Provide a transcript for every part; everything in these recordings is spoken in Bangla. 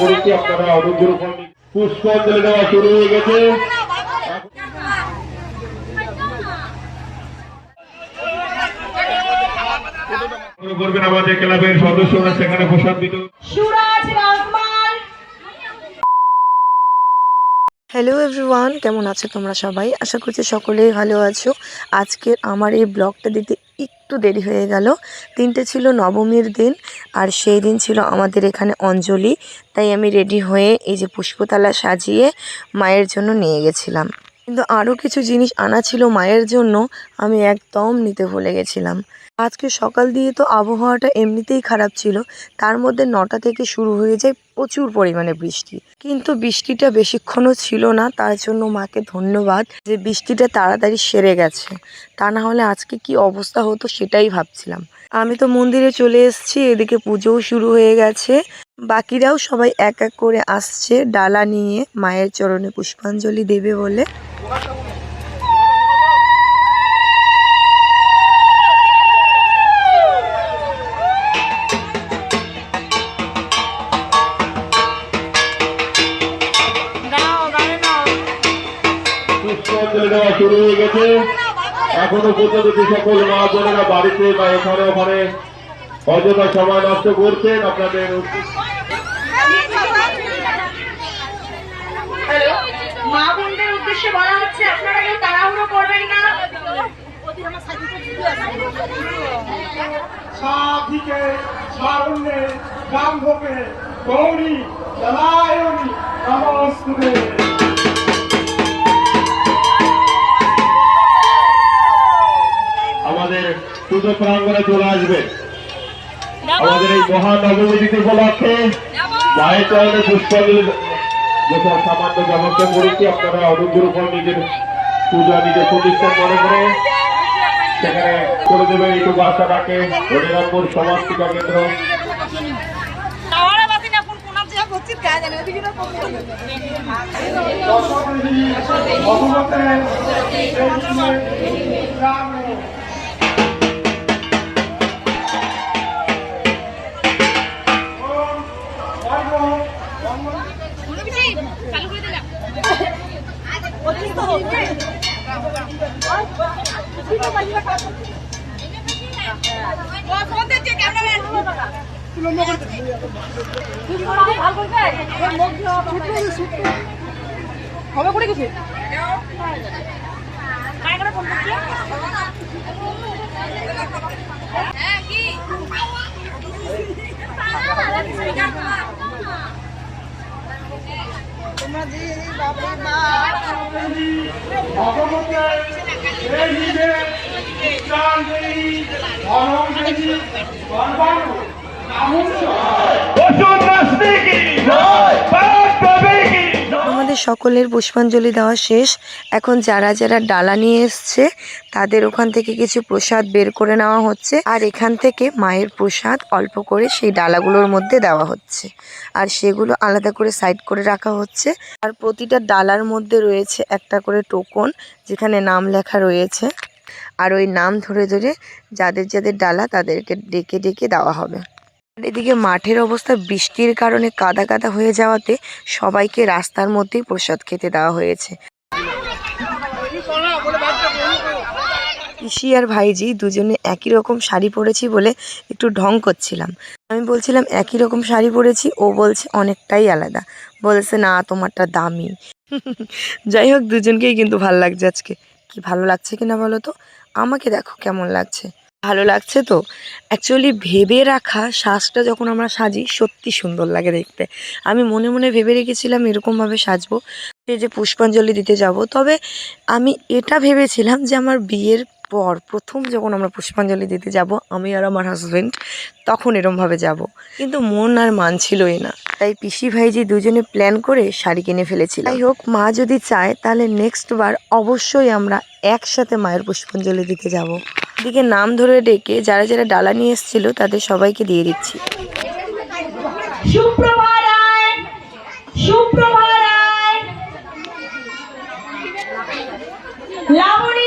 করেছি আপনারা অনুগ্রহ পুষ্পাঞ্জলি দেওয়া শুরু হয়ে গেছে। করবেন আমাদের ক্লাবের সদস্যরা সেখানে প্রসাদ সুরাজ রাজমাল। হ্যালো এভরিওয়ান কেমন আছো তোমরা সবাই? আশা করছি সকলেই ভালো আছো। আজকের আমার এই ব্লগটা দিতে একটু দেরি হয়ে গেল। দিনটা ছিল নবমীর দিন, আর সেই দিন ছিল আমাদের এখানে অঞ্জলি। তাই আমি রেডি হয়ে এই যে পুষ্পতলা সাজিয়ে মায়ের জন্য নিয়ে গেছিলাম। কিন্তু আরও কিছু জিনিস আনা ছিল মায়ের জন্য আমি একদম নিতে ভুলে গেছিলাম। আজকে সকাল দিয়ে তো আবহাওয়াটা এমনিতেই খারাপ ছিল। তার মধ্যে নটা থেকে শুরু হয়ে যায় প্রচুর পরিমাণে বৃষ্টি। কিন্তু বৃষ্টিটা বেশিক্ষণও ছিল না, তার জন্য মাকে ধন্যবাদ যে বৃষ্টিটা তাড়াতাড়ি সেরে গেছে। তা না হলে আজকে কি অবস্থা হতো সেটাই ভাবছিলাম। আমি তো মন্দিরে চলে এসেছি, এদিকে পুজোও শুরু হয়ে গেছে। বাকিরাও সবাই এক এক করে আসছে, ডালা নিয়ে মায়ের চরণে পুষ্পাঞ্জলি দেবে বলে। শুরু হয়ে গেছে এখনও পর্যন্ত যে সকল মা বোনেরা বাড়িতে বা এখানে ওখানে অযথা সময় নষ্ট করছেন আপনাদের মা বোনদের উদ্দেশ্যে বলা হচ্ছে আপনারা কেউ তাড়াহুড়ো করবেন না পুজো প্রাঙ্গণে চলে আসবে। আমাদের এই মহান নবমী উপলক্ষে মায়ের চরণে পুষ্পাঞ্জলি যথা সামান্য ব্যবস্থা করেছি আপনারা অনুগ্রহ করে নিজের পূজা নিজের প্রতিষ্ঠান মনে করে সেখানে করে দেবেন। একটু বাসাটাকে হরিরামপুর সমাজ টিকা কেন্দ্র। দশমী হবে করে গেছে ভগবতে দেহি দে আমাদের সকলের পুষ্পাঞ্জলি দেওয়া শেষ। এখন যারা যারা ডালা নিয়ে এসছে, তাদের ওখান থেকে কিছু প্রসাদ বের করে নেওয়া হচ্ছে। আর এখান থেকে মায়ের প্রসাদ অল্প করে সেই ডালাগুলোর মধ্যে দেওয়া হচ্ছে। আর সেগুলো আলাদা করে সাইড করে রাখা হচ্ছে। আর প্রতিটা ডালার মধ্যে রয়েছে একটা করে টোকন, যেখানে নাম লেখা রয়েছে। আর ওই নাম ধরে ধরে যাদের যাদের ডালা তাদেরকে ডেকে ডেকে দেওয়া হবে। এদিকে মাঠের অবস্থা বৃষ্টির কারণে কাদা কাদা হয়ে যাওয়াতে সবাইকে রাস্তার মধ্যেই প্রসাদ খেতে দেওয়া হয়েছে। পিসি আর ভাইজি দুজনে একই রকম শাড়ি পরেছি বলে একটু ঢং করছিলাম। আমি বলছিলাম, একই রকম শাড়ি পরেছি? ও বলছে, অনেকটাই আলাদা। বলছে, না, তোমারটা দামি। যাই হোক, দুজনকেই কিন্তু ভালো লাগছে আজকে। কি ভালো লাগছে কিনা বলো তো? আমাকে দেখো কেমন লাগছে। ভালো লাগছে তো? অ্যাকচুয়ালি ভেবে রাখা সাজটা যখন আমরা সাজি সত্যি সুন্দর লাগে দেখতে। আমি মনে মনে ভেবে রেখেছিলাম এরকমভাবে সাজবো যে পুষ্পাঞ্জলি দিতে যাব। তবে আমি এটা ভেবেছিলাম যে আমার বিয়ের পর, প্রথম যখন আমরা পুষ্পাঞ্জলি দিতে যাব, আমি আর আমার হাজব্যান্ড তখন এরমভাবে যাব। কিন্তু মন আর মানছিলই না। তাই পিসি ভাইজি দুজনে প্ল্যান করে শাড়ি কিনে ফেলেছিলাম যাই হোক, মা যদি চায়, তাহলে নেক্সট বার অবশ্যই আমরা একসাথে মায়ের পুষ্পাঞ্জলি দিতে যাব। এদিকে নাম ধরে ডেকে যারা যারা ডালা নিয়ে এসেছিল তাদের সবাইকে দিয়ে দিচ্ছি। লাবণী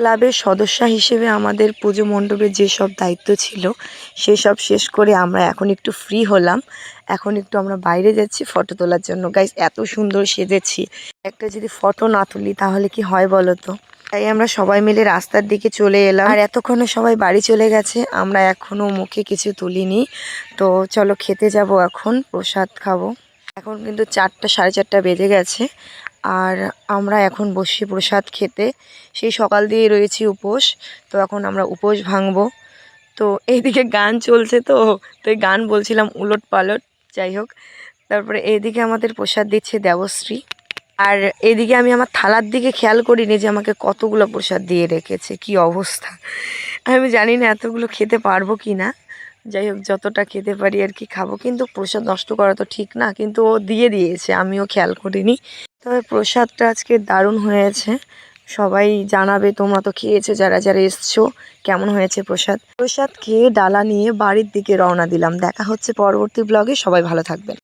ক্লাবের সদস্য হিসেবে আমাদের পুজো মণ্ডপের যেসব দায়িত্ব ছিল সেসব শেষ করে আমরা এখন একটু ফ্রি হলাম। এখন একটু আমরা বাইরে যাচ্ছি ফটো তোলার জন্য। গাইস এত সুন্দর সেজেছি। একটা যদি ফটো না তুলি তাহলে কি হয় বলো তো? তাই আমরা সবাই মিলে রাস্তার দিকে চলে এলাম। আর এতক্ষণে সবাই বাড়ি চলে গেছে। আমরা এখনও মুখে কিছু তুলিনি। তো চলো খেতে যাব এখন, প্রসাদ খাব। এখন কিন্তু চারটা, সাড়ে চারটা বেজে গেছে। আর আমরা এখন বসি প্রসাদ খেতে। সেই সকাল দিয়েই রয়েছি উপোস। তো এখন আমরা উপোস ভাঙবো। তো এইদিকে গান চলছে তো। তো গান বলছিলাম উলট পালট, যাই হোক। তারপরে এইদিকে আমাদের প্রসাদ দিচ্ছে দেবশ্রী। আর এদিকে আমি আমার থালার দিকে খেয়াল করিনি যে আমাকে কতগুলো প্রসাদ দিয়ে রেখেছে। কি অবস্থা? আমি জানি না এতগুলো খেতে পারব কি না যাই হোক, যতটা খেতে পারি আর কি খাব। কিন্তু প্রসাদ নষ্ট করা তো ঠিক না, কিন্তু ও দিয়ে দিয়েছে, আমিও খেয়াল করিনি। তবে প্রসাদটা আজকে দারুণ হয়েছে। সবাই জানাবে, তোমরা তো খেয়েছো, যারা যারা এসছো, কেমন হয়েছে প্রসাদ? প্রসাদ খেয়ে ডালা নিয়ে বাড়ির দিকে রওনা দিলাম। দেখা হচ্ছে পরবর্তী ব্লগে সবাই ভালো থাকবেন।